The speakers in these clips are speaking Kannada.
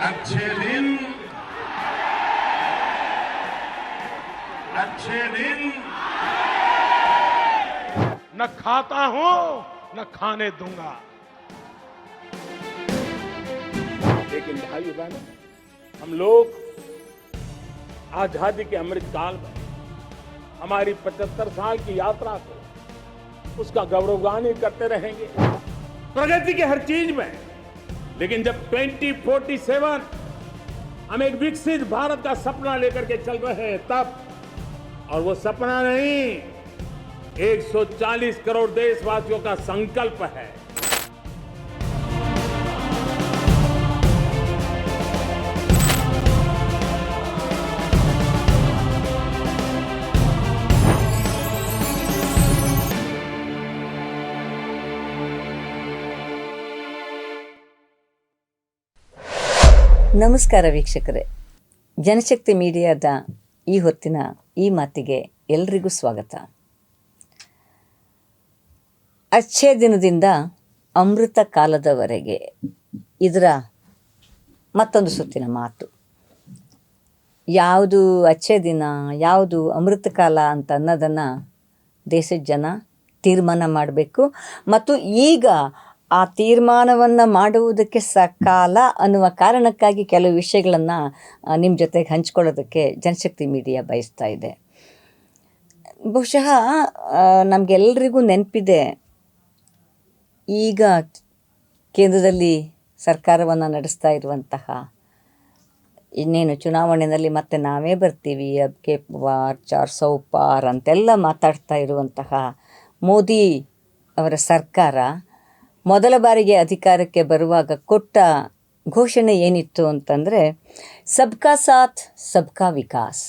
अच्छे दिन। अच्छे दिन। न खाता हूँ न खाने दूँगा। लेकिन भाई बहन हम लोग आज़ादी के अमृत काल में हमारी 75 साल की यात्रा को उसका गौरवगान ही करते रहेंगे। प्रगति के हर चीज़ में लेकिन जब 2047 हम एक विकसित भारत का सपना लेकर के चल रहे हैं, तब, और वो सपना नहीं 140 करोड़ देशवासियों का संकल्प है। ನಮಸ್ಕಾರ ವೀಕ್ಷಕರೇ. ಜನಶಕ್ತಿ ಮೀಡಿಯಾದ ಈ ಹೊತ್ತಿನ ಈ ಮಾತಿಗೆ ಎಲ್ರಿಗೂ ಸ್ವಾಗತ. ಅಚ್ಛೇ ದಿನದಿಂದ ಅಮೃತ ಕಾಲದವರೆಗೆ ಇದರ ಮತ್ತೊಂದು ಸುತ್ತಿನ ಮಾತು. ಯಾವುದು ಅಚ್ಛೇ ದಿನ, ಯಾವುದು ಅಮೃತ ಕಾಲ ಅಂತ ಅನ್ನೋದನ್ನು ದೇಶದ ಜನ ತೀರ್ಮಾನ ಮಾಡಬೇಕು. ಮತ್ತು ಈಗ ಆ ತೀರ್ಮಾನವನ್ನು ಮಾಡುವುದಕ್ಕೆ ಸಕಾಲ ಅನ್ನುವ ಕಾರಣಕ್ಕಾಗಿ ಕೆಲವು ವಿಷಯಗಳನ್ನು ನಿಮ್ಮ ಜೊತೆಗೆ ಹಂಚ್ಕೊಳ್ಳೋದಕ್ಕೆ ಜನಶಕ್ತಿ ಮೀಡಿಯಾ ಬಯಸ್ತಾ ಇದೆ. ಬಹುಶಃ ನಮಗೆಲ್ಲರಿಗೂ ನೆನಪಿದೆ, ಈಗ ಕೇಂದ್ರದಲ್ಲಿ ಸರ್ಕಾರವನ್ನು ನಡೆಸ್ತಾ ಇರುವಂತಹ ಇನ್ನೇನು ಚುನಾವಣೆಯಲ್ಲಿ ಮತ್ತೆ ನಾವೇ ಬರ್ತೀವಿ, ಅಬ್ಕೆ ವಾರ್ ಚಾರ್ ಸೌ ಪಾರ್ ಅಂತೆಲ್ಲ ಮಾತಾಡ್ತಾ ಇರುವಂತಹ ಮೋದಿ ಅವರ ಸರ್ಕಾರ ಮೊದಲ ಬಾರಿಗೆ ಅಧಿಕಾರಕ್ಕೆ ಬರುವಾಗ ಕೊಟ್ಟ ಘೋಷಣೆ ಏನಿತ್ತು ಅಂತಂದರೆ, ಸಬ್ಕಾ ಸಾಥ್, ಸಬ್ಕಾ ವಿಕಾಸ್.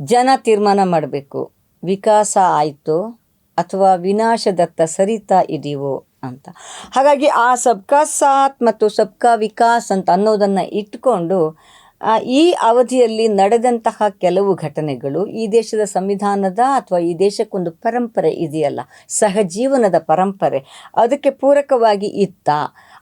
ಜನ ತೀರ್ಮಾನ ಮಾಡಬೇಕು. ವಿಕಾಸ ಆಯಿತು ಅಥವಾ ವಿನಾಶದತ್ತ ಸರಿತಾ ಇದೀವೋ ಅಂತ. ಹಾಗಾಗಿ ಆ ಸಬ್ಕಾ ಸಾಥ್ ಮತ್ತು ಸಬ್ಕಾ ವಿಕಾಸ್ ಅಂತ ಅನ್ನೋದನ್ನು ಇಟ್ಕೊಂಡು ಈ ಅವಧಿಯಲ್ಲಿ ನಡೆದಂತಹ ಕೆಲವು ಘಟನೆಗಳು ಈ ದೇಶದ ಸಂವಿಧಾನದ ಅಥವಾ ಈ ದೇಶಕ್ಕೊಂದು ಪರಂಪರೆ ಇದೆಯಲ್ಲ, ಸಹಜೀವನದ ಪರಂಪರೆ, ಅದಕ್ಕೆ ಪೂರಕವಾಗಿ ಇತ್ತ.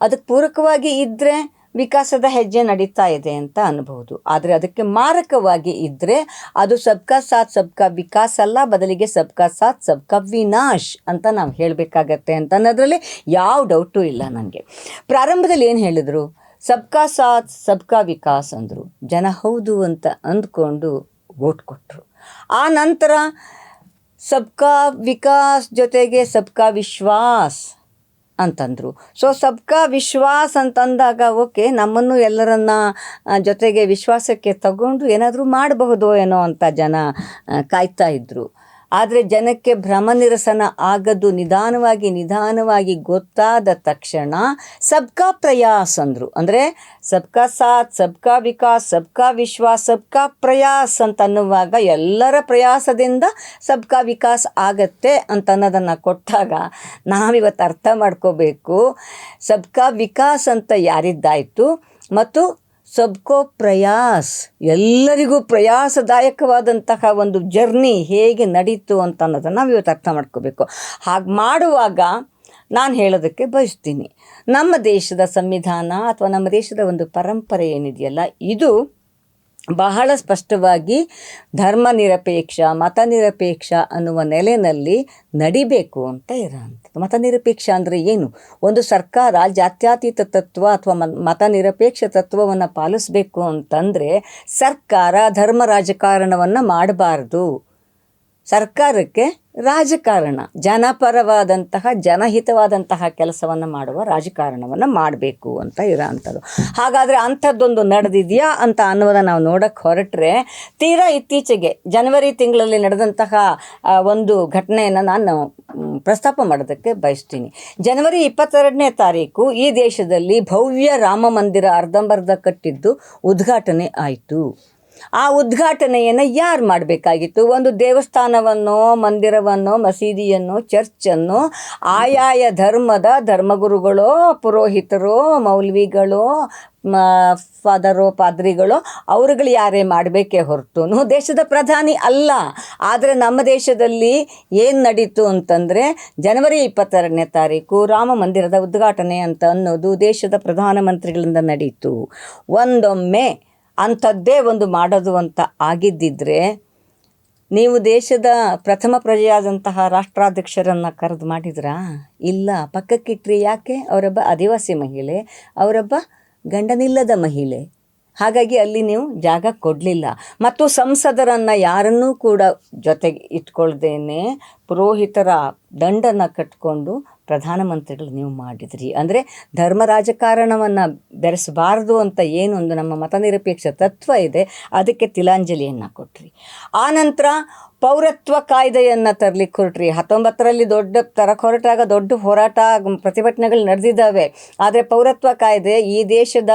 ಅದಕ್ಕೆ ಪೂರಕವಾಗಿ ಇದ್ದರೆ ವಿಕಾಸದ ಹೆಜ್ಜೆ ನಡೀತಾ ಇದೆ ಅಂತ ಅನ್ಬಹುದು. ಆದರೆ ಅದಕ್ಕೆ ಮಾರಕವಾಗಿ ಇದ್ದರೆ ಅದು ಸಬ್ಕಾ ಸಾಥ್, ಸಬ್ಕಾ ವಿಕಾಸ್ ಅಲ್ಲ, ಬದಲಿಗೆ ಸಬ್ಕಾ ಸಾಥ್, ಸಬ್ಕಾ ವಿನಾಶ್ ಅಂತ ನಾವು ಹೇಳಬೇಕಾಗತ್ತೆ ಅಂತ ಅನ್ನೋದರಲ್ಲಿ ಯಾವ ಡೌಟು ಇಲ್ಲ ನನಗೆ. ಪ್ರಾರಂಭದಲ್ಲಿ ಏನು ಹೇಳಿದರು? ಸಬ್ಕಾ ಸಾತ್ ಸಬ್ಕಾ ವಿಕಾಸ್ ಅಂದರು. ಜನ ಹೌದು ಅಂತ ಅಂದ್ಕೊಂಡು ವೋಟ್ ಕೊಟ್ಟರು ಆ ನಂತರ ಸಬ್ಕಾ ವಿಕಾಸ್ ಜೊತೆಗೆ ಸಬ್ಕಾ ವಿಶ್ವಾಸ್ ಅಂತಂದರು. ಸೊ ಸಬ್ಕಾ ವಿಶ್ವಾಸ್ ಅಂತಂದಾಗ ಓಕೆ ನಮ್ಮನ್ನು ಎಲ್ಲರನ್ನ ಜೊತೆಗೆ ವಿಶ್ವಾಸಕ್ಕೆ ತಗೊಂಡು ಏನಾದರೂ ಮಾಡಬಹುದು ಏನೋ ಅಂತ ಜನ ಕಾಯ್ತಾ ಇದ್ದರು ಆದರೆ ಜನಕ್ಕೆ ಭ್ರಮ ನಿರಸನ ಆಗದು ನಿಧಾನವಾಗಿ ನಿಧಾನವಾಗಿ ಗೊತ್ತಾದ ತಕ್ಷಣ ಸಬ್ಕಾ ಪ್ರಯಾಸ್ ಅಂದರು. ಅಂದರೆ ಸಬ್ಕಾ ಸಾಥ್, ಸಬ್ಕಾ ವಿಕಾಸ್, ಸಬ್ಕಾ ವಿಶ್ವಾಸ್, ಸಬ್ಕಾ ಪ್ರಯಾಸ್ ಅಂತ ಅನ್ನುವಾಗ ಎಲ್ಲರ ಪ್ರಯಾಸದಿಂದ ಸಬ್ಕಾ ವಿಕಾಸ್ ಆಗತ್ತೆ ಅಂತ ಅನ್ನೋದನ್ನು ಕೊಟ್ಟಾಗ ನಾವಿವತ್ತು ಅರ್ಥ ಮಾಡ್ಕೋಬೇಕು. ಸಬ್ಕಾ ವಿಕಾಸ್ ಅಂತ ಯಾರಿದ್ದಾಯಿತು? ಮತ್ತು ಸಬ್ಕೋ ಪ್ರಯಾಸ್. ಎಲ್ಲರಿಗೂ ಪ್ರಯಾಸದಾಯಕವಾದಂತಹ ಒಂದು ಜರ್ನಿ ಹೇಗೆ ನಡೀತು ಅಂತ ಅನ್ನೋದನ್ನು ನಾವು ಇವತ್ತು ಅರ್ಥ ಮಾಡ್ಕೋಬೇಕು. ಹಾಗೆ ಮಾಡುವಾಗ ನಾನು ಹೇಳೋದಕ್ಕೆ ಬಯಸ್ತೀನಿ. ನಮ್ಮ ದೇಶದ ಸಂವಿಧಾನ ಅಥವಾ ನಮ್ಮ ದೇಶದ ಒಂದು ಪರಂಪರೆ ಏನಿದೆಯಲ್ಲ, ಇದು ಬಹಳ ಸ್ಪಷ್ಟವಾಗಿ ಧರ್ಮ ನಿರಪೇಕ್ಷ, ಮತ ನಿರಪೇಕ್ಷ ಅನ್ನುವ ನೆಲೆಯಲ್ಲಿ ನಡಿಬೇಕು ಅಂತ ಇರೋಂಥದ್ದು. ಮತ ನಿರಪೇಕ್ಷ ಅಂದರೆ ಏನು? ಒಂದು ಸರ್ಕಾರ ಜಾತ್ಯಾತೀತ ತತ್ವ ಅಥವಾ ಮತ ನಿರಪೇಕ್ಷ ತತ್ವವನ್ನು ಪಾಲಿಸಬೇಕು ಅಂತಂದರೆ ಸರ್ಕಾರ ಧರ್ಮ ರಾಜಕಾರಣವನ್ನು ಮಾಡಬಾರ್ದು. ಸರ್ಕಾರಕ್ಕೆ ರಾಜಕಾರಣ, ಜನಪರವಾದಂತಹ, ಜನಹಿತವಾದಂತಹ ಕೆಲಸವನ್ನು ಮಾಡುವ ರಾಜಕಾರಣವನ್ನು ಮಾಡಬೇಕು ಅಂತ ಇರೋ ಅಂಥದ್ದು ಹಾಗಾದರೆ ಅಂಥದ್ದೊಂದು ನಡೆದಿದೆಯಾ ಅಂತ ಅನ್ನೋದನ್ನು ನಾವು ನೋಡೋಕ್ಕೆ ಹೊರಟ್ರೆ ತೀರಾ ಇತ್ತೀಚೆಗೆ ಜನವರಿ ತಿಂಗಳಲ್ಲಿ ನಡೆದಂತಹ ಒಂದು ಘಟನೆಯನ್ನು ನಾನು ಪ್ರಸ್ತಾಪ ಮಾಡೋದಕ್ಕೆ ಬಯಸ್ತೀನಿ. ಜನವರಿ ಇಪ್ಪತ್ತೆರಡನೇ ತಾರೀಕು ಈ ದೇಶದಲ್ಲಿ ಭವ್ಯ ರಾಮ ಮಂದಿರ ಅರ್ಧಂಬರ್ಧ ಕಟ್ಟಿದ್ದು ಉದ್ಘಾಟನೆ ಆಯಿತು. ಆ ಉದ್ಘಾಟನೆಯನ್ನು ಯಾರು ಮಾಡಬೇಕಾಗಿತ್ತು? ಒಂದು ದೇವಸ್ಥಾನವನ್ನು, ಮಂದಿರವನ್ನು, ಮಸೀದಿಯನ್ನು, ಚರ್ಚನ್ನು, ಆಯಾಯ ಧರ್ಮದ ಧರ್ಮಗುರುಗಳು, ಪುರೋಹಿತರು, ಮೌಲ್ವಿಗಳು ಫಾದರೋ, ಪಾದ್ರಿಗಳು, ಅವರುಗಳು ಯಾರೇ ಮಾಡಬೇಕೇ ಹೊರತು. ದೇಶದ ಪ್ರಧಾನಿ ಅಲ್ಲ. ಆದರೆ ನಮ್ಮ ದೇಶದಲ್ಲಿ ಏನು ನಡೀತು ಅಂತಂದರೆ, ಜನವರಿ ಇಪ್ಪತ್ತೆರಡನೇ ತಾರೀಕು ರಾಮ ಮಂದಿರದ ಉದ್ಘಾಟನೆ ಅಂತ ಅನ್ನೋದು ದೇಶದ ಪ್ರಧಾನಮಂತ್ರಿಗಳಿಂದ ನಡೀತು. ಒಂದೊಮ್ಮೆ ಅಂಥದ್ದೇ ಒಂದು ಮಾಡೋದು ಅಂತ ಆಗಿದ್ದಿದ್ರೆ ನೀವು ದೇಶದ ಪ್ರಥಮ ಪ್ರಜೆಯಾದಂತಹ ರಾಷ್ಟ್ರಾಧ್ಯಕ್ಷರನ್ನು ಕರೆದು ಮಾಡಿದ್ರಾ? ಇಲ್ಲ, ಪಕ್ಕಕ್ಕಿಟ್ರಿ ಯಾಕೆ? ಅವರೊಬ್ಬ ಆದಿವಾಸಿ ಮಹಿಳೆ, ಅವರೊಬ್ಬ ಗಂಡನಿಲ್ಲದ ಮಹಿಳೆ. ಹಾಗಾಗಿ ಅಲ್ಲಿ ನೀವು ಜಾಗ ಕೊಡಲಿಲ್ಲ. ಮತ್ತು ಸಂಸದರನ್ನು ಯಾರನ್ನೂ ಕೂಡ ಜೊತೆಗೆ ಇಟ್ಕೊಳ್ದೇನೆ ಪುರೋಹಿತರ ದಂಡನ ಕಟ್ಕೊಂಡು ಪ್ರಧಾನಮಂತ್ರಿಗಳು ನೀವು ಮಾಡಿದ್ರಿ. ಅಂದರೆ ಧರ್ಮ ರಾಜಕಾರಣವನ್ನು ಬೆರೆಸಬಾರದು ಅಂತ ಏನೊಂದು ನಮ್ಮ ಮತನಿರಪೇಕ್ಷ ತತ್ವ ಇದೆ, ಅದಕ್ಕೆ ತಿಲಾಂಜಲಿಯನ್ನು ಕೊಟ್ರಿ. ಆನಂತರ ಪೌರತ್ವ ಕಾಯ್ದೆಯನ್ನು ತರಲಿಕ್ಕೆ ಹೊರಟ್ರಿ. ಹತ್ತೊಂಬತ್ತರಲ್ಲಿ ದೊಡ್ಡ ತರಕ್ಕೆ ಹೊರಟಾಗ ದೊಡ್ಡ ಹೋರಾಟ ಪ್ರತಿಭಟನೆಗಳು ನಡೆದಿದ್ದಾವೆ. ಆದರೆ ಪೌರತ್ವ ಕಾಯ್ದೆ ಈ ದೇಶದ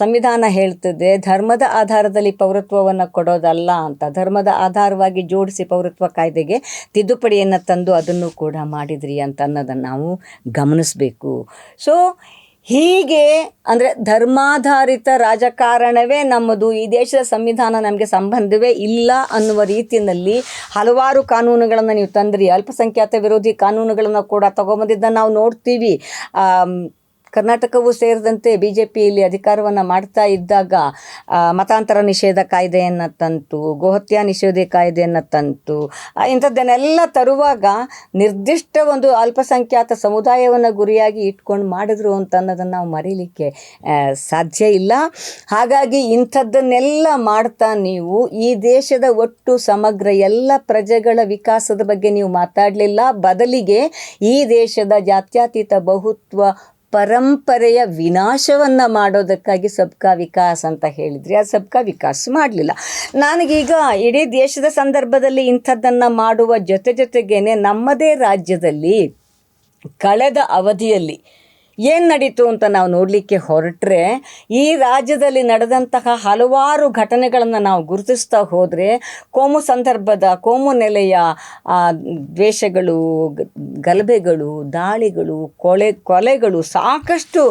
ಸಂವಿಧಾನ ಹೇಳ್ತದೆ, ಧರ್ಮದ ಆಧಾರದಲ್ಲಿ ಪೌರತ್ವವನ್ನು ಕೊಡೋದಲ್ಲ ಅಂತ. ಧರ್ಮದ ಆಧಾರವಾಗಿ ಜೋಡಿಸಿ ಪೌರತ್ವ ಕಾಯ್ದೆಗೆ ತಿದ್ದುಪಡಿಯನ್ನು ತಂದು ಅದನ್ನು ಕೂಡ ಮಾಡಿದ್ರಿ ಅಂತ ಅನ್ನೋದನ್ನು ನಾವು ಗಮನಿಸಬೇಕು. ಸೊ ಹೀಗೆ ಅಂದರೆ ಧರ್ಮಾಧಾರಿತ ರಾಜಕಾರಣವೇ ನಮ್ಮದು ಈ ದೇಶದ ಸಂವಿಧಾನ ನಮಗೆ ಸಂಬಂಧವೇ ಇಲ್ಲ ಅನ್ನುವ ರೀತಿಯಲ್ಲಿ ಹಲವಾರು ಕಾನೂನುಗಳನ್ನು ನೀವು ತಂದ್ರಿ. ಅಲ್ಪಸಂಖ್ಯಾತ ವಿರೋಧಿ ಕಾನೂನುಗಳನ್ನು ಕೂಡ ತಗೊಂಬಂದಿದ್ದನ್ನು ನಾವು ನೋಡ್ತೀವಿ. ಕರ್ನಾಟಕವೂ ಸೇರಿದಂತೆ ಬಿ ಜೆ ಪಿಯಲ್ಲಿ ಅಧಿಕಾರವನ್ನು ಮಾಡ್ತಾ ಇದ್ದಾಗ ಮತಾಂತರ ನಿಷೇಧ ಕಾಯ್ದೆಯನ್ನು ತಂತು, ಗೋಹತ್ಯಾ ನಿಷೇಧ ಕಾಯ್ದೆಯನ್ನು ತಂತು ಇಂಥದ್ದನ್ನೆಲ್ಲ ತರುವಾಗ ನಿರ್ದಿಷ್ಟ ಒಂದು ಅಲ್ಪಸಂಖ್ಯಾತ ಸಮುದಾಯವನ್ನು ಗುರಿಯಾಗಿ ಇಟ್ಕೊಂಡು ಮಾಡಿದ್ರು ಅಂತ ಅನ್ನೋದನ್ನು ನಾವು ಮರೀಲಿಕ್ಕೆ ಸಾಧ್ಯ ಇಲ್ಲ. ಹಾಗಾಗಿ ಇಂಥದ್ದನ್ನೆಲ್ಲ ಮಾಡ್ತಾ ನೀವು, ಈ ದೇಶದ ಒಟ್ಟು ಸಮಗ್ರ ಎಲ್ಲ ಪ್ರಜೆಗಳ ವಿಕಾಸದ ಬಗ್ಗೆ ನೀವು ಮಾತಾಡಲಿಲ್ಲ. ಬದಲಿಗೆ ಈ ದೇಶದ ಜಾತ್ಯತೀತ ಬಹುತ್ವ ಪರಂಪರೆಯ ವಿನಾಶವನ್ನು ಮಾಡೋದಕ್ಕಾಗಿ ಸಬ್ಕಾ ವಿಕಾಸ್ ಅಂತ ಹೇಳಿದ್ರಿ ಆ ಸಬ್ಕಾ ವಿಕಾಸ್ ಮಾಡಲಿಲ್ಲ. ನನಗೀಗ ಇಡೀ ದೇಶದ ಸಂದರ್ಭದಲ್ಲಿ ಇಂಥದ್ದನ್ನು ಮಾಡುವ ಜೊತೆ ಜೊತೆಗೇನೆ ನಮ್ಮದೇ ರಾಜ್ಯದಲ್ಲಿ ಕಳೆದ ಅವಧಿಯಲ್ಲಿ ಏನು ನಡೀತು ಅಂತ ನಾವು ನೋಡಲಿಕ್ಕೆ ಹೊರಟ್ರೆ, ಈ ರಾಜ್ಯದಲ್ಲಿ ನಡೆದಂತಹ ಹಲವಾರು ಘಟನೆಗಳನ್ನು ನಾವು ಗುರುತಿಸ್ತಾ ಹೋದರೆ, ಕೋಮು ಸಂದರ್ಭದ, ಕೋಮು ನೆಲೆಯ ದ್ವೇಷಗಳು ಗಲಭೆಗಳು, ದಾಳಿಗಳು, ಕೊಳೆ, ಕೊಲೆಗಳು ಸಾಕಷ್ಟು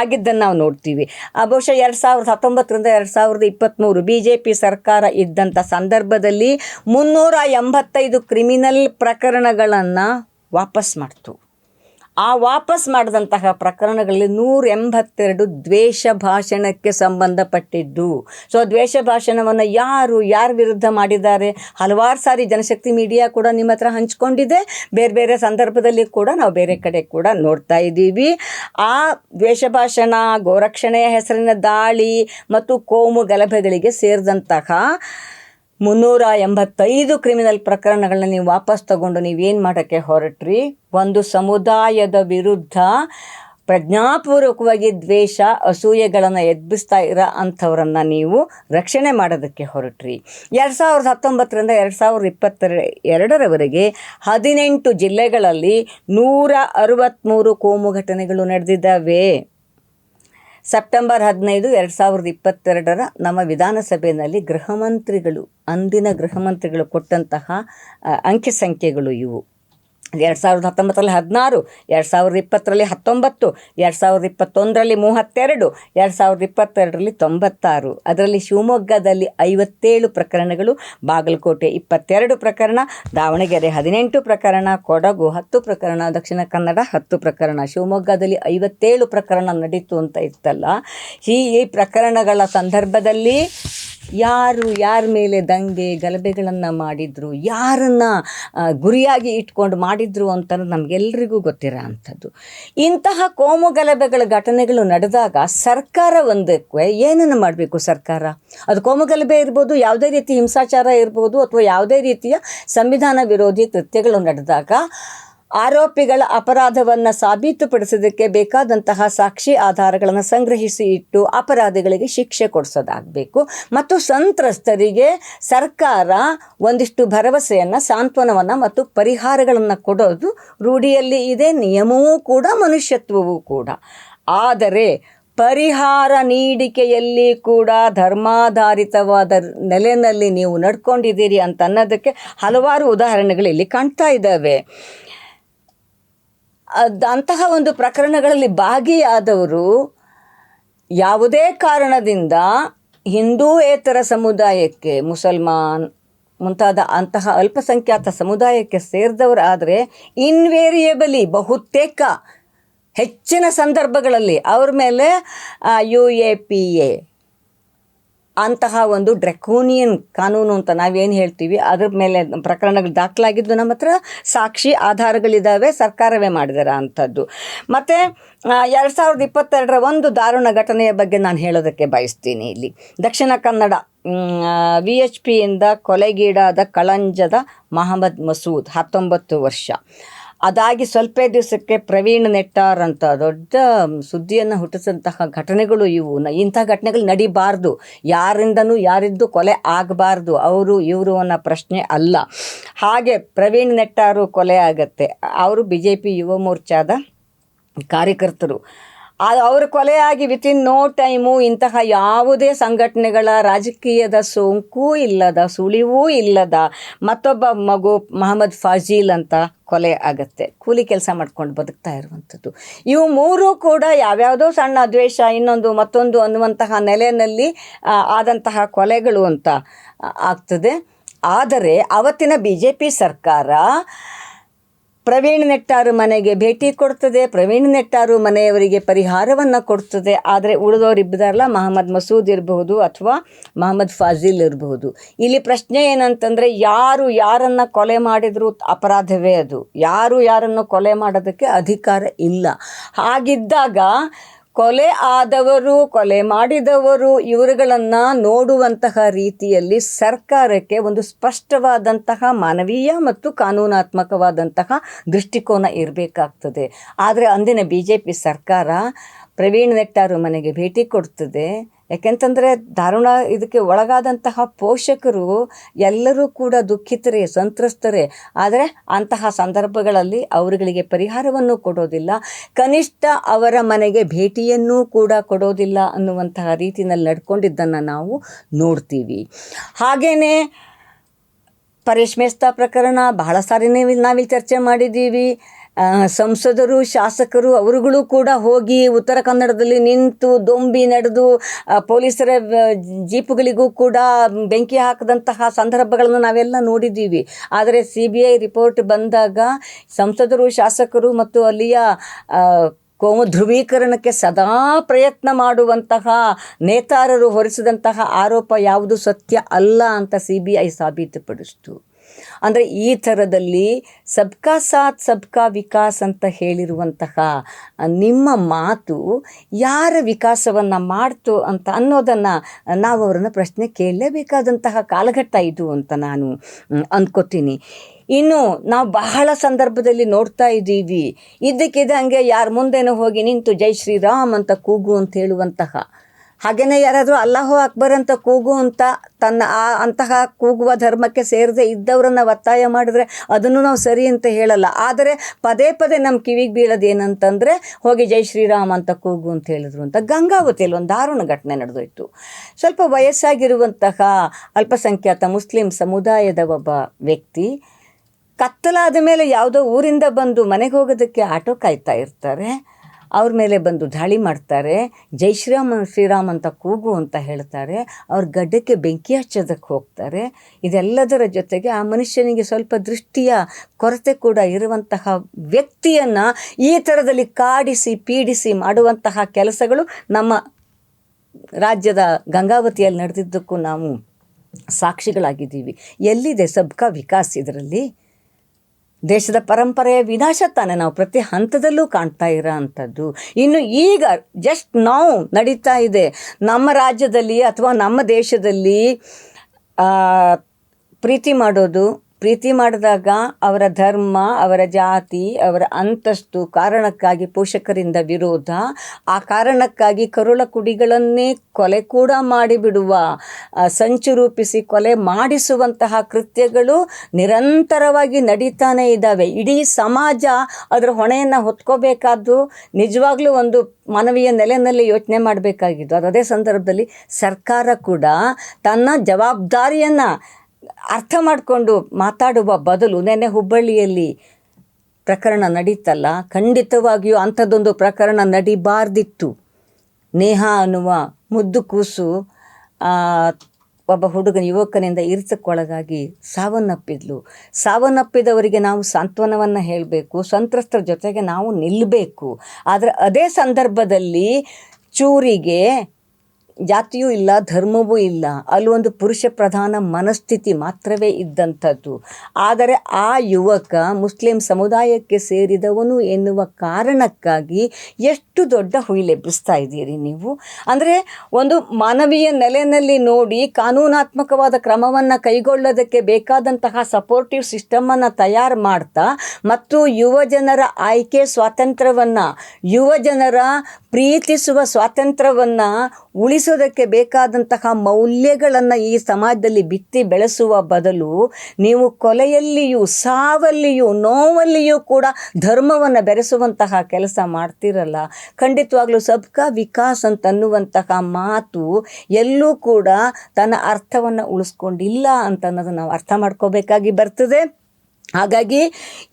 ಆಗಿದ್ದನ್ನು ನಾವು ನೋಡ್ತೀವಿ. ಬಹುಶಃ ಎರಡು ಸಾವಿರದ ಹತ್ತೊಂಬತ್ತರಿಂದ ಎರಡು ಸಾವಿರದ ಇಪ್ಪತ್ತ್ಮೂರು ಬಿ ಜೆ ಪಿ ಸರ್ಕಾರ ಇದ್ದಂಥ ಸಂದರ್ಭದಲ್ಲಿ ಮುನ್ನೂರ ಎಂಬತ್ತೈದು ಕ್ರಿಮಿನಲ್ ಪ್ರಕರಣಗಳನ್ನು ವಾಪಸ್ ಮಾಡ್ತು. ಆ ವಾಪಸ್ ಮಾಡಿದಂತಹ ಪ್ರಕರಣಗಳಲ್ಲಿ ನೂರ ಎಂಬತ್ತೆರಡು ದ್ವೇಷ ಭಾಷಣಕ್ಕೆ ಸಂಬಂಧಪಟ್ಟಿದ್ದು. ಸೊ ದ್ವೇಷ ಭಾಷಣವನ್ನು ಯಾರು, ಯಾರ ವಿರುದ್ಧ ಮಾಡಿದ್ದಾರೆ? ಹಲವಾರು ಸಾರಿ ಜನಶಕ್ತಿ ಮೀಡಿಯಾ ಕೂಡ ನಿಮ್ಮ ಹತ್ರ ಹಂಚ್ಕೊಂಡಿದೆ. ಬೇರೆ ಬೇರೆ ಸಂದರ್ಭದಲ್ಲಿ ಕೂಡ ನಾವು ಬೇರೆ ಕಡೆ ಕೂಡ ನೋಡ್ತಾ ಇದ್ದೀವಿ. ಆ ದ್ವೇಷ ಭಾಷಣ, ಗೋರಕ್ಷಣೆಯ ಹೆಸರಿನ ದಾಳಿ ಮತ್ತು ಕೋಮು ಗಲಭೆಗಳಿಗೆ ಸೇರಿದಂತಹ ಮುನ್ನೂರ ಎಂಬತ್ತೈದು ಕ್ರಿಮಿನಲ್ ಪ್ರಕರಣಗಳನ್ನ ನೀವು ವಾಪಸ್ ತಗೊಂಡು ನೀವೇನು ಮಾಡೋಕ್ಕೆ ಹೊರಟ್ರಿ? ಒಂದು ಸಮುದಾಯದ ವಿರುದ್ಧ ಪ್ರಜ್ಞಾಪೂರ್ವಕವಾಗಿ ದ್ವೇಷ, ಅಸೂಯೆಗಳನ್ನು ಎಬ್ಬಿಸ್ತಾ ಇರೋ ಅಂಥವ್ರನ್ನ ನೀವು ರಕ್ಷಣೆ ಮಾಡೋದಕ್ಕೆ ಹೊರಟ್ರಿ. ಎರಡು ಸಾವಿರದ ಹತ್ತೊಂಬತ್ತರಿಂದ ಎರಡು ಸಾವಿರದ ಇಪ್ಪತ್ತೆರ ಎರಡರವರೆಗೆ ಹದಿನೆಂಟು ಜಿಲ್ಲೆಗಳಲ್ಲಿ ನೂರ ಅರವತ್ತ್ಮೂರು ಕೋಮು ಘಟನೆಗಳು ನಡೆದಿದ್ದಾವೆ. ಸೆಪ್ಟೆಂಬರ್ ಹದಿನೈದು ಎರಡು ಸಾವಿರದ ಇಪ್ಪತ್ತೆರಡರ ನಮ್ಮ ವಿಧಾನಸಭೆಯಲ್ಲಿ ಗೃಹಮಂತ್ರಿಗಳು ಅಂದಿನ ಗೃಹಮಂತ್ರಿಗಳು ಕೊಟ್ಟಂತಹ ಅಂಕಿ ಸಂಖ್ಯೆಗಳು ಇವು. ಎರಡು ಸಾವಿರದ ಹತ್ತೊಂಬತ್ತರಲ್ಲಿ ಹದಿನಾರು, ಎರಡು ಸಾವಿರದ ಇಪ್ಪತ್ತರಲ್ಲಿ ಹತ್ತೊಂಬತ್ತು, ಎರಡು ಸಾವಿರದ ಇಪ್ಪತ್ತೊಂದರಲ್ಲಿ ಮೂವತ್ತೆರಡು, ಎರಡು ಸಾವಿರದ ಇಪ್ಪತ್ತೆರಡರಲ್ಲಿ ತೊಂಬತ್ತಾರು. ಅದರಲ್ಲಿ ಶಿವಮೊಗ್ಗದಲ್ಲಿ ಐವತ್ತೇಳು ಪ್ರಕರಣಗಳು, ಬಾಗಲಕೋಟೆ ಇಪ್ಪತ್ತೆರಡು ಪ್ರಕರಣ, ದಾವಣಗೆರೆ ಹದಿನೆಂಟು ಪ್ರಕರಣ, ಕೊಡಗು ಹತ್ತು ಪ್ರಕರಣ, ದಕ್ಷಿಣ ಕನ್ನಡ ಹತ್ತು ಪ್ರಕರಣ, ಶಿವಮೊಗ್ಗದಲ್ಲಿ ಐವತ್ತೇಳು ಪ್ರಕರಣ ನಡೀತು ಅಂತ ಇತ್ತಲ್ಲ. ಈ ಪ್ರಕರಣಗಳ ಸಂದರ್ಭದಲ್ಲಿ ಯಾರು ಯಾರ ಮೇಲೆ ದಂಗೆ ಗಲಭೆಗಳನ್ನು ಮಾಡಿದ್ರು, ಯಾರನ್ನು ಗುರಿಯಾಗಿ ಇಟ್ಕೊಂಡು ಮಾಡಿದ್ರು ಅಂತ ನಮಗೆಲ್ರಿಗೂ ಗೊತ್ತಿರೋ ಅಂಥದ್ದು ಇಂತಹ ಕೋಮು ಗಲಭೆಗಳ ಘಟನೆಗಳು ನಡೆದಾಗ ಸರ್ಕಾರ ಒಂದಕ್ಕೆ ಏನನ್ನು ಮಾಡಬೇಕು ಸರ್ಕಾರ? ಅದು ಕೋಮು ಗಲಭೆ ಇರ್ಬೋದು, ಯಾವುದೇ ರೀತಿ ಹಿಂಸಾಚಾರ ಇರ್ಬೋದು, ಅಥವಾ ಯಾವುದೇ ರೀತಿಯ ಸಂವಿಧಾನ ವಿರೋಧಿ ಕೃತ್ಯಗಳು ನಡೆದಾಗ ಆರೋಪಿಗಳ ಅಪರಾಧವನ್ನು ಸಾಬೀತುಪಡಿಸೋದಕ್ಕೆ ಬೇಕಾದಂತಹ ಸಾಕ್ಷಿ ಆಧಾರಗಳನ್ನು ಸಂಗ್ರಹಿಸಿ ಇಟ್ಟು ಅಪರಾಧಿಗಳಿಗೆ ಶಿಕ್ಷೆ ಕೊಡಿಸೋದಾಗಬೇಕು. ಮತ್ತು ಸಂತ್ರಸ್ತರಿಗೆ ಸರ್ಕಾರ ಒಂದಿಷ್ಟು ಭರವಸೆಯನ್ನು, ಸಾಂತ್ವನವನ್ನು ಮತ್ತು ಪರಿಹಾರಗಳನ್ನು ಕೊಡೋದು ರೂಢಿಯಲ್ಲಿ ಇದೆ. ನಿಯಮವೂ ಕೂಡ, ಮನುಷ್ಯತ್ವವೂ ಕೂಡ. ಆದರೆ ಪರಿಹಾರ ನೀಡಿಕೆಯಲ್ಲಿ ಕೂಡ ಧರ್ಮಾಧಾರಿತವಾದ ನೆಲೆಯಲ್ಲಿ ನೀವು ನಡ್ಕೊಂಡಿದ್ದೀರಿ ಅಂತ ಅನ್ನೋದಕ್ಕೆ ಹಲವಾರು ಉದಾಹರಣೆಗಳು ಇಲ್ಲಿ ಕಾಣ್ತಾ ಇದ್ದಾವೆ. ಅದ್- ಅಂತಹ ಒಂದು ಪ್ರಕರಣಗಳಲ್ಲಿ ಭಾಗಿಯಾದವರು ಯಾವುದೇ ಕಾರಣದಿಂದ ಹಿಂದೂಯೇತರ ಸಮುದಾಯಕ್ಕೆ ಮುಸಲ್ಮಾನ್ ಮುಂತಾದ ಅಂತಹ ಅಲ್ಪಸಂಖ್ಯಾತ ಸಮುದಾಯಕ್ಕೆ ಸೇರಿದವರಾದರೆ ಇನ್ವೇರಿಯಬಲಿ ಬಹುತೇಕ ಹೆಚ್ಚಿನ ಸಂದರ್ಭಗಳಲ್ಲಿ ಅವ್ರ ಮೇಲೆ ಯು ಎ ಪಿ ಎ ಅಂತಹ ಒಂದು ಡ್ರೆಕೋನಿಯನ್ ಕಾನೂನು ಅಂತ ನಾವೇನು ಹೇಳ್ತೀವಿ, ಅದ್ರ ಮೇಲೆ ಪ್ರಕರಣಗಳು ದಾಖಲಾಗಿದ್ದು ನಮ್ಮ ಹತ್ರ ಸಾಕ್ಷಿ ಆಧಾರಗಳಿದ್ದಾವೆ ಸರ್ಕಾರವೇ ಮಾಡಿದಾರ ಅಂಥದ್ದು. ಮತ್ತು ಎರಡು ಸಾವಿರದ ಇಪ್ಪತ್ತೆರಡರ ಒಂದು ದಾರುಣ ಘಟನೆಯ ಬಗ್ಗೆ ನಾನು ಹೇಳೋದಕ್ಕೆ ಬಯಸ್ತೀನಿ ಇಲ್ಲಿ. ದಕ್ಷಿಣ ಕನ್ನಡ ವಿ ಎಚ್ ಪಿಯಿಂದ ಕೊಲೆಗೀಡಾದ ಕಳಂಜದ ಮಹಮ್ಮದ್ ಮಸೂದ್, ಹತ್ತೊಂಬತ್ತು ವರ್ಷ. ಅದಾಗಿ ಸ್ವಲ್ಪ ದಿವಸಕ್ಕೆ ಪ್ರವೀಣ್ ನೆಟ್ಟಾರ್ ಅಂತ ದೊಡ್ಡ ಸುದ್ದಿಯನ್ನು ಹುಟ್ಟಿಸಿದಂತಹ ಘಟನೆಗಳು ಇವು. ಇಂಥ ಘಟನೆಗಳು ನಡಿಬಾರ್ದು. ಯಾರಿಂದನೂ ಯಾರಿದ್ದು ಕೊಲೆ ಆಗಬಾರ್ದು. ಅವರು, ಇವರು ಅನ್ನೋ ಪ್ರಶ್ನೆ ಅಲ್ಲ. ಹಾಗೆ ಪ್ರವೀಣ್ ನೆಟ್ಟಾರು ಕೊಲೆ ಆಗತ್ತೆ. ಅವರು ಬಿ ಜೆ ಪಿ ಯುವ ಮೋರ್ಚಾದ ಕಾರ್ಯಕರ್ತರು. ಆ- ಅವರು ಕೊಲೆಯಾಗಿ ವಿತಿನ್ ನೋ ಟೈಮು ಇಂತಹ ಯಾವುದೇ ಸಂಘಟನೆಗಳ ರಾಜಕೀಯದ ಸೋಂಕು ಇಲ್ಲದ, ಸುಳಿವೂ ಇಲ್ಲದ ಮತ್ತೊಬ್ಬ ಮಗು ಮಹಮ್ಮದ್ ಫಾಜೀಲ್ ಅಂತ ಕೊಲೆ ಆಗುತ್ತೆ. ಕೂಲಿ ಕೆಲಸ ಮಾಡ್ಕೊಂಡು ಬದುಕ್ತಾ ಇರುವಂಥದ್ದು. ಇವು ಮೂರೂ ಕೂಡ ಯಾವ್ಯಾವುದೋ ಸಣ್ಣ ದ್ವೇಷ, ಇನ್ನೊಂದು ಮತ್ತೊಂದು ಅನ್ನುವಂತಹ ನೆಲೆಯಲ್ಲಿ ಆದಂತಹ ಕೊಲೆಗಳು ಅಂತ ಆಗ್ತದೆ. ಆದರೆ ಅವತ್ತಿನ ಬಿ ಜೆ ಪಿ ಸರ್ಕಾರ ಪ್ರವೀಣ್ ನೆಟ್ಟಾರು ಮನೆಗೆ ಭೇಟಿ ಕೊಡ್ತದೆ. ಪ್ರವೀಣ್ ನೆಟ್ಟಾರು ಮನೆಯವರಿಗೆ ಪರಿಹಾರವನ್ನು ಕೊಡ್ತದೆ. ಆದರೆ ಉಳಿದವರು ಇಬ್ಬರಲ್ಲ ಮಹಮ್ಮದ್ ಮಸೂದ್ ಇರಬಹುದು ಅಥವಾ ಮಹಮ್ಮದ್ ಫಾಜಿಲ್ ಇರಬಹುದು. ಇಲ್ಲಿ ಪ್ರಶ್ನೆ ಏನಂತಂದರೆ, ಯಾರು ಯಾರನ್ನು ಕೊಲೆ ಮಾಡಿದರೂ ಅಪರಾಧವೇ ಅದು. ಯಾರು ಯಾರನ್ನು ಕೊಲೆ ಮಾಡೋದಕ್ಕೆ ಅಧಿಕಾರ ಇಲ್ಲ. ಹಾಗಿದ್ದಾಗ ಕೊಲೆ ಆದವರು, ಕೊಲೆ ಮಾಡಿದವರು, ಇವರುಗಳನ್ನು ನೋಡುವಂತಹ ರೀತಿಯಲ್ಲಿ ಸರ್ಕಾರಕ್ಕೆ ಒಂದು ಸ್ಪಷ್ಟವಾದಂತಹ ಮಾನವೀಯ ಮತ್ತು ಕಾನೂನಾತ್ಮಕವಾದಂತಹ ದೃಷ್ಟಿಕೋನ ಇರಬೇಕಾಗ್ತದೆ. ಆದರೆ ಅಂದಿನ ಬಿ ಜೆ ಪಿ ಸರ್ಕಾರ ಪ್ರವೀಣ್ ನೆಟ್ಟಾರು ಮನೆಗೆ ಭೇಟಿ ಕೊಡ್ತದೆ. ಯಾಕೆಂತಂದರೆ ದಾರುಣ ಇದಕ್ಕೆ ಒಳಗಾದಂತಹ ಪೋಷಕರು ಎಲ್ಲರೂ ಕೂಡ ದುಃಖಿತರೇ, ಸಂತ್ರಸ್ತರೇ. ಆದರೆ ಅಂತಹ ಸಂದರ್ಭಗಳಲ್ಲಿ ಅವರುಗಳಿಗೆ ಪರಿಹಾರವನ್ನು ಕೊಡೋದಿಲ್ಲ. ಕನಿಷ್ಠ ಅವರ ಮನೆಗೆ ಭೇಟಿಯನ್ನೂ ಕೂಡ ಕೊಡೋದಿಲ್ಲ ಅನ್ನುವಂತಹ ರೀತಿಯಲ್ಲಿ ನಡ್ಕೊಂಡಿದ್ದನ್ನು ನಾವು ನೋಡ್ತೀವಿ. ಹಾಗೆಯೇ ಪರೇಶ್ ಮೇಸ್ತಾ ಪ್ರಕರಣ ಬಹಳ ಸಾರಿನೇ ನೀವು ನಾವಿಲ್ಲಿ ಚರ್ಚೆ ಮಾಡಿದ್ದೀವಿ. ಸಂಸದರು, ಶಾಸಕರು, ಅವರುಗಳು ಕೂಡ ಹೋಗಿ ಉತ್ತರ ಕನ್ನಡದಲ್ಲಿ ನಿಂತು ದೊಂಬಿ ನಡೆದು ಪೊಲೀಸರ ಜೀಪುಗಳಿಗೂ ಕೂಡ ಬೆಂಕಿ ಹಾಕಿದಂತಹ ಸಂದರ್ಭಗಳನ್ನು ನಾವೆಲ್ಲ ನೋಡಿದ್ದೀವಿ. ಆದರೆ ಸಿ ಬಿ ಐ ರಿಪೋರ್ಟ್ ಬಂದಾಗ ಸಂಸದರು, ಶಾಸಕರು ಮತ್ತು ಅಲ್ಲಿಯ ಕೋಮು ಧ್ರುವೀಕರಣಕ್ಕೆ ಸದಾ ಪ್ರಯತ್ನ ಮಾಡುವಂತಹ ನೇತಾರರು ಹೊರಿಸಿದಂತಹ ಆರೋಪ ಯಾವುದು ಸತ್ಯ ಅಲ್ಲ ಅಂತ ಸಿ ಬಿ ಐ ಸಾಬೀತುಪಡಿಸ್ತು. ಅಂದರೆ ಈ ಥರದಲ್ಲಿ ಸಬ್ಕಾ ಸಾಥ್, ಸಬ್ಕಾ ವಿಕಾಸ್ ಅಂತ ಹೇಳಿರುವಂತಹ ನಿಮ್ಮ ಮಾತು ಯಾರ ವಿಕಾಸವನ್ನು ಮಾಡ್ತು ಅಂತ ಅನ್ನೋದನ್ನು ನಾವು ಅವರನ್ನು ಪ್ರಶ್ನೆ ಕೇಳಲೇಬೇಕಾದಂತಹ ಕಾಲಘಟ್ಟ ಇದು ಅಂತ ನಾನು ಅಂದ್ಕೋತೀನಿ ಇನ್ನು ನಾವು ಬಹಳ ಸಂದರ್ಭದಲ್ಲಿ ನೋಡ್ತಾ ಇದ್ದೀವಿ. ಇದ್ದಕ್ಕಿದ್ದಂಗೆ ಯಾರ ಮುಂದೆನೂ ಹೋಗಿ ನಿಂತು ಜೈ ಶ್ರೀರಾಮ್ ಅಂತ ಕೂಗು ಅಂತ ಹೇಳುವಂತಹ ಹಾಗೆಯೇ ಯಾರಾದರೂ ಅಲ್ಲಾಹೋ ಅಕ್ಬರ್ ಅಂತ ಕೂಗು ಅಂತ ತನ್ನ ಆ ಅಂತಹ ಕೂಗುವ ಧರ್ಮಕ್ಕೆ ಸೇರದೆ ಇದ್ದವರನ್ನು ಒತ್ತಾಯ ಮಾಡಿದ್ರೆ ಅದನ್ನು ನಾವು ಸರಿ ಅಂತ ಹೇಳಲ್ಲ. ಆದರೆ ಪದೇ ಪದೇ ನಮ್ಮ ಕಿವಿಗೆ ಬೀಳೋದೇನಂತಂದರೆ, ಹೋಗಿ ಜೈ ಶ್ರೀರಾಮ್ ಅಂತ ಕೂಗು ಅಂತ ಹೇಳಿದ್ರು ಅಂತ ಗಂಗಾವತಿಯಲ್ಲಿ ಒಂದು ದಾರುಣ ಘಟನೆ ನಡೆದೋಯ್ತು. ಸ್ವಲ್ಪ ವಯಸ್ಸಾಗಿರುವಂತಹ ಅಲ್ಪಸಂಖ್ಯಾತ ಮುಸ್ಲಿಂ ಸಮುದಾಯದ ಒಬ್ಬ ವ್ಯಕ್ತಿ ಕತ್ತಲಾದ ಮೇಲೆ ಯಾವುದೋ ಊರಿಂದ ಬಂದು ಮನೆಗೆ ಹೋಗೋದಕ್ಕೆ ಆಟೋ ಕಾಯ್ತಾ ಇರ್ತಾರೆ. ಅವ್ರ ಮೇಲೆ ಬಂದು ದಾಳಿ ಮಾಡ್ತಾರೆ. ಜೈ ಶ್ರೀರಾಮ್ ಶ್ರೀರಾಮ್ ಅಂತ ಕೂಗು ಅಂತ ಹೇಳ್ತಾರೆ. ಅವ್ರ ಗಡ್ಡಕ್ಕೆ ಬೆಂಕಿ ಹಚ್ಚೋದಕ್ಕೆ ಹೋಗ್ತಾರೆ. ಇದೆಲ್ಲದರ ಜೊತೆಗೆ ಆ ಮನುಷ್ಯನಿಗೆ ಸ್ವಲ್ಪ ದೃಷ್ಟಿಯ ಕೊರತೆ ಕೂಡ ಇರುವಂತಹ ವ್ಯಕ್ತಿಯನ್ನು ಈ ಥರದಲ್ಲಿ ಕಾಡಿಸಿ, ಪೀಡಿಸಿ ಮಾಡುವಂತಹ ಕೆಲಸಗಳು ನಮ್ಮ ರಾಜ್ಯದ ಗಂಗಾವತಿಯಲ್ಲಿ ನಡೆದಿದ್ದಕ್ಕೂ ನಾವು ಸಾಕ್ಷಿಗಳಾಗಿದ್ದೀವಿ. ಎಲ್ಲಿದೆ ಸಬ್ಕಾ ವಿಕಾಸ್ ಇದರಲ್ಲಿ? ದೇಶದ ಪರಂಪರೆಯ ವಿನಾಶ ತಾನೇ ನಾವು ಪ್ರತಿ ಹಂತದಲ್ಲೂ ಕಾಣ್ತಾ ಇರೋ ಅಂಥದ್ದು ಇನ್ನು ಈಗ ಜಸ್ಟ್ ನಾವು ನಡೀತಾ ಇದೆ. ನಮ್ಮ ರಾಜ್ಯದಲ್ಲಿ ಅಥವಾ ನಮ್ಮ ದೇಶದಲ್ಲಿ ಪ್ರೀತಿ ಮಾಡೋದು ಪ್ರೀತಿ ಮಾಡಿದಾಗ ಅವರ ಧರ್ಮ, ಅವರ ಜಾತಿ, ಅವರ ಅಂತಸ್ತು ಕಾರಣಕ್ಕಾಗಿ ಪೋಷಕರಿಂದ ವಿರೋಧ. ಆ ಕಾರಣಕ್ಕಾಗಿ ಕರುಳ ಕುಡಿಗಳನ್ನೇ ಕೊಲೆ ಕೂಡ ಮಾಡಿಬಿಡುವ ಸಂಚು ರೂಪಿಸಿ ಕೊಲೆ ಮಾಡಿಸುವಂತಹ ಕೃತ್ಯಗಳು ನಿರಂತರವಾಗಿ ನಡೀತಾನೆ ಇದ್ದಾವೆ. ಇಡೀ ಸಮಾಜ ಅದರ ಹೊಣೆಯನ್ನು ಹೊತ್ಕೋಬೇಕಾದ್ದು ನಿಜವಾಗ್ಲೂ ಒಂದು ಮಾನವೀಯ ನೆಲೆಯಲ್ಲಿ ಯೋಚನೆ ಮಾಡಬೇಕಾಗಿದ್ದು. ಅದು ಅದೇ ಸಂದರ್ಭದಲ್ಲಿ ಸರ್ಕಾರ ಕೂಡ ತನ್ನ ಜವಾಬ್ದಾರಿಯನ್ನು ಅರ್ಥ ಮಾಡಿಕೊಂಡು ಮಾತಾಡುವ ಬದಲು ನೆನ್ನೆ ಹುಬ್ಬಳ್ಳಿಯಲ್ಲಿ ಪ್ರಕರಣ ನಡೀತಲ್ಲ, ಖಂಡಿತವಾಗಿಯೂ ಅಂಥದ್ದೊಂದು ಪ್ರಕರಣ ನಡಿಬಾರ್ದಿತ್ತು. ನೇಹ ಅನ್ನುವ ಮುದ್ದು ಕೂಸು ಒಬ್ಬ ಹುಡುಗನ ಯುವಕನಿಂದ ಇರಿಸಕ್ಕೊಳಗಾಗಿ ಸಾವನ್ನಪ್ಪಿದ್ಲು. ಸಾವನ್ನಪ್ಪಿದವರಿಗೆ ನಾವು ಸಾಂತ್ವನವನ್ನು ಹೇಳಬೇಕು, ಸಂತ್ರಸ್ತರ ಜೊತೆಗೆ ನಾವು ನಿಲ್ಲಬೇಕು ಆದರೆ ಅದೇ ಸಂದರ್ಭದಲ್ಲಿ ಚೂರಿಗೆ ಜಾತಿಯೂ ಇಲ್ಲ, ಧರ್ಮವೂ ಇಲ್ಲ. ಅಲ್ಲಿ ಒಂದು ಪುರುಷ ಪ್ರಧಾನ ಮನಸ್ಥಿತಿ ಮಾತ್ರವೇ ಇದ್ದಂಥದ್ದು. ಆದರೆ ಆ ಯುವಕ ಮುಸ್ಲಿಂ ಸಮುದಾಯಕ್ಕೆ ಸೇರಿದವನು ಎನ್ನುವ ಕಾರಣಕ್ಕಾಗಿ ಎಷ್ಟು ದೊಡ್ಡ ಹುಯಿಲೆಬ್ಬಿಸ್ತಾ ಇದ್ದೀರಿ ನೀವು? ಅಂದರೆ ಒಂದು ಮಾನವೀಯ ನೆಲೆಯಲ್ಲಿ ನೋಡಿ ಕಾನೂನಾತ್ಮಕವಾದ ಕ್ರಮವನ್ನು ಕೈಗೊಳ್ಳೋದಕ್ಕೆ ಬೇಕಾದಂತಹ ಸಪೋರ್ಟಿವ್ ಸಿಸ್ಟಮನ್ನು ತಯಾರು ಮಾಡ್ತಾ ಮತ್ತು ಯುವ ಜನರ ಆಯ್ಕೆ ಸ್ವಾತಂತ್ರ್ಯವನ್ನು, ಯುವ ಜನರ ಪ್ರೀತಿಸುವ ಸ್ವಾತಂತ್ರ್ಯವನ್ನು ಉಳಿಸೋದಕ್ಕೆ ಬೇಕಾದಂತಹ ಮೌಲ್ಯಗಳನ್ನು ಈ ಸಮಾಜದಲ್ಲಿ ಬಿತ್ತಿ ಬೆಳೆಸುವ ಬದಲು ನೀವು ಕೊಲೆಯಲ್ಲಿಯೂ ಸಾವಲ್ಲಿಯೂ ನೋವಲ್ಲಿಯೂ ಕೂಡ ಧರ್ಮವನ್ನು ಬೆರೆಸುವಂತಹ ಕೆಲಸ ಮಾಡ್ತಿರಲ್ಲ. ಖಂಡಿತವಾಗ್ಲೂ ಸಬ್ಕಾ ವಿಕಾಸ್ ಅಂತ ಅನ್ನುವಂತಹ ಮಾತು ಎಲ್ಲೂ ಕೂಡ ತನ್ನ ಅರ್ಥವನ್ನು ಉಳಿಸ್ಕೊಂಡಿಲ್ಲ ಅಂತ ಅನ್ನೋದನ್ನು ನಾವು ಅರ್ಥ ಮಾಡ್ಕೋಬೇಕಾಗಿ ಬರ್ತದೆ. ಹಾಗಾಗಿ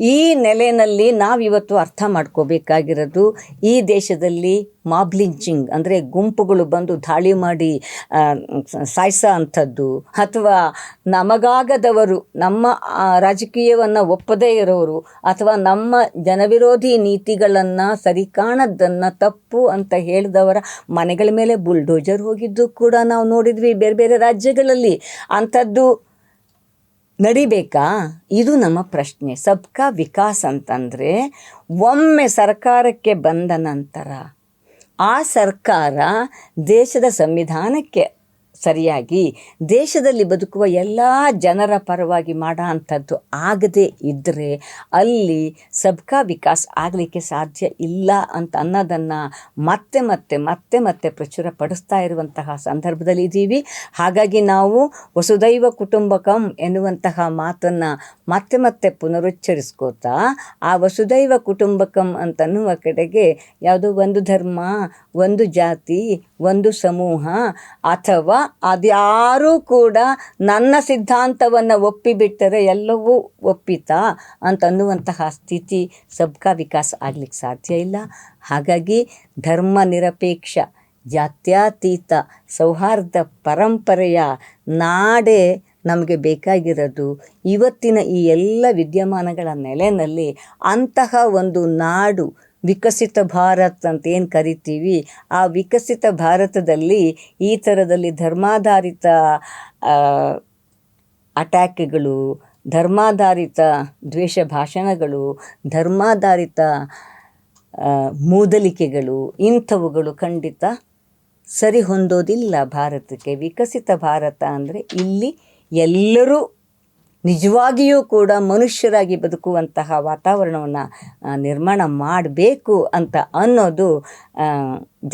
ಈ ನೆಲೆಯಲ್ಲಿ ನಾವಿವತ್ತು ಅರ್ಥ ಮಾಡ್ಕೋಬೇಕಾಗಿರೋದು ಈ ದೇಶದಲ್ಲಿ ಮಾಬ್ ಲಿಂಚಿಂಗ್ ಅಂದರೆ ಗುಂಪುಗಳು ಬಂದು ದಾಳಿ ಮಾಡಿ ಸಾಯಿಸೋ ಅಂಥದ್ದು ಅಥವಾ ನಮಗಾಗದವರು, ನಮ್ಮ ರಾಜಕೀಯವನ್ನು ಒಪ್ಪದೇ ಇರೋರು ಅಥವಾ ನಮ್ಮ ಜನವಿರೋಧಿ ನೀತಿಗಳನ್ನು ಸರಿ ಕಾಣದ್ದನ್ನು ತಪ್ಪು ಅಂತ ಹೇಳಿದವರ ಮನೆಗಳ ಮೇಲೆ ಬುಲ್ಡೋಜರ್ ಹೋಗಿದ್ದು ಕೂಡ ನಾವು ನೋಡಿದ್ವಿ ಬೇರೆ ಬೇರೆ ರಾಜ್ಯಗಳಲ್ಲಿ. ಅಂಥದ್ದು ನಡಿಬೇಕಾ? ಇದು ನಮ್ಮ ಪ್ರಶ್ನೆ. ಸಬ್ಕಾ ವಿಕಾಸ್ ಅಂತಂದರೆ, ಒಮ್ಮೆ ಸರ್ಕಾರಕ್ಕೆ ಬಂದ ನಂತರ ಆ ಸರ್ಕಾರ ದೇಶದ ಸಂವಿಧಾನಕ್ಕೆ ಸರಿಯಾಗಿ ದೇಶದಲ್ಲಿ ಬದುಕುವ ಎಲ್ಲ ಜನರ ಪರವಾಗಿ ಮಾಡೋ ಅಂಥದ್ದು ಆಗದೇ ಇದ್ದರೆ ಅಲ್ಲಿ ಸಬ್ಕಾ ವಿಕಾಸ್ ಆಗಲಿಕ್ಕೆ ಸಾಧ್ಯ ಇಲ್ಲ ಅಂತ ಅನ್ನೋದನ್ನು ಮತ್ತೆ ಮತ್ತೆ ಮತ್ತೆ ಮತ್ತೆ ಪ್ರಚುರಪಡಿಸ್ತಾ ಇರುವಂತಹ ಸಂದರ್ಭದಲ್ಲಿ ಇದ್ದೀವಿ. ಹಾಗಾಗಿ ನಾವು ವಸುದೈವ ಕುಟುಂಬಕಂ ಎನ್ನುವಂತಹ ಮಾತನ್ನು ಮತ್ತೆ ಮತ್ತೆ ಪುನರುಚ್ಚರಿಸ್ಕೋತಾ ಆ ವಸುದೈವ ಕುಟುಂಬಕಂ ಅಂತನ್ನುವ ಕಡೆಗೆ ಯಾವುದೋ ಒಂದು ಧರ್ಮ, ಒಂದು ಜಾತಿ, ಒಂದು ಸಮೂಹ ಅಥವಾ ಅದ್ಯಾರೂ ಕೂಡ ನನ್ನ ಸಿದ್ಧಾಂತವನ್ನು ಒಪ್ಪಿಬಿಟ್ಟರೆ ಎಲ್ಲವೂ ಒಪ್ಪಿತಾ ಅಂತನ್ನುವಂತಹ ಸ್ಥಿತಿ ಸಬ್ಕಾ ವಿಕಾಸ ಆಗ್ಲಿಕ್ಕೆ ಸಾಧ್ಯ ಇಲ್ಲ. ಹಾಗಾಗಿ ಧರ್ಮ ನಿರಪೇಕ್ಷ, ಜಾತ್ಯತೀತ, ಸೌಹಾರ್ದ ಪರಂಪರೆಯ ನಾಡೇ ನಮಗೆ ಬೇಕಾಗಿರೋದು ಇವತ್ತಿನ ಈ ಎಲ್ಲ ವಿದ್ಯಮಾನಗಳ ನೆಲೆಯಲ್ಲಿ ಅಂತಹ ಒಂದು ನಾಡು ವಿಕಸಿತ ಭಾರತ್ ಅಂತ ಏನು ಕರಿತೀವಿ? ಆ ವಿಕಸಿತ ಭಾರತದಲ್ಲಿ ಈ ಥರದಲ್ಲಿ ಧರ್ಮಾಧಾರಿತ ಅಟ್ಯಾಕ್ಗಳು, ಧರ್ಮಾಧಾರಿತ ದ್ವೇಷ ಭಾಷಣಗಳು, ಧರ್ಮಾಧಾರಿತ ಮೂದಲಿಕೆಗಳು ಇಂಥವುಗಳು ಖಂಡಿತ ಸರಿ ಹೊಂದೋದಿಲ್ಲ ಭಾರತಕ್ಕೆ. ವಿಕಸಿತ ಭಾರತ ಅಂದರೆ ಇಲ್ಲಿ ಎಲ್ಲರೂ ನಿಜವಾಗಿಯೂ ಕೂಡ ಮನುಷ್ಯರಾಗಿ ಬದುಕುವಂತಹ ವಾತಾವರಣವನ್ನು ನಿರ್ಮಾಣ ಮಾಡಬೇಕು ಅಂತ ಅನ್ನೋದು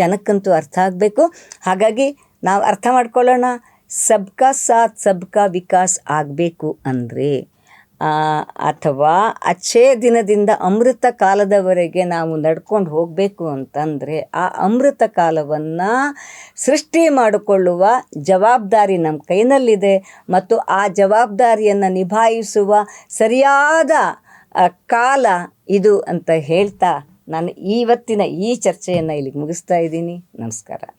ಜನಕ್ಕಂತೂ ಅರ್ಥ ಆಗಬೇಕು. ಹಾಗಾಗಿ ನಾವು ಅರ್ಥ ಮಾಡ್ಕೊಳ್ಳೋಣ. ಸಬ್ಕಾ ಸಾಥ್, ಸಬ್ಕಾ ವಿಕಾಸ್ ಆಗಬೇಕು ಅಂದರೆ. ಅಥವಾ ಅಚ್ಛೇ ದಿನದಿಂದ ಅಮೃತ ಕಾಲದವರೆಗೆ ನಾವು ನಡ್ಕೊಂಡು ಹೋಗಬೇಕು ಅಂತಂದರೆ ಆ ಅಮೃತ ಕಾಲವನ್ನು ಸೃಷ್ಟಿ ಮಾಡಿಕೊಳ್ಳುವ ಜವಾಬ್ದಾರಿ ನಮ್ಮ ಕೈನಲ್ಲಿದೆ ಮತ್ತು ಆ ಜವಾಬ್ದಾರಿಯನ್ನು ನಿಭಾಯಿಸುವ ಸರಿಯಾದ ಕಾಲ ಇದು ಅಂತ ಹೇಳ್ತಾ ನಾನು ಇವತ್ತಿನ ಈ ಚರ್ಚೆಯನ್ನು ಇಲ್ಲಿಗೆ ಮುಗಿಸ್ತಾ ಇದ್ದೀನಿ. ನಮಸ್ಕಾರ.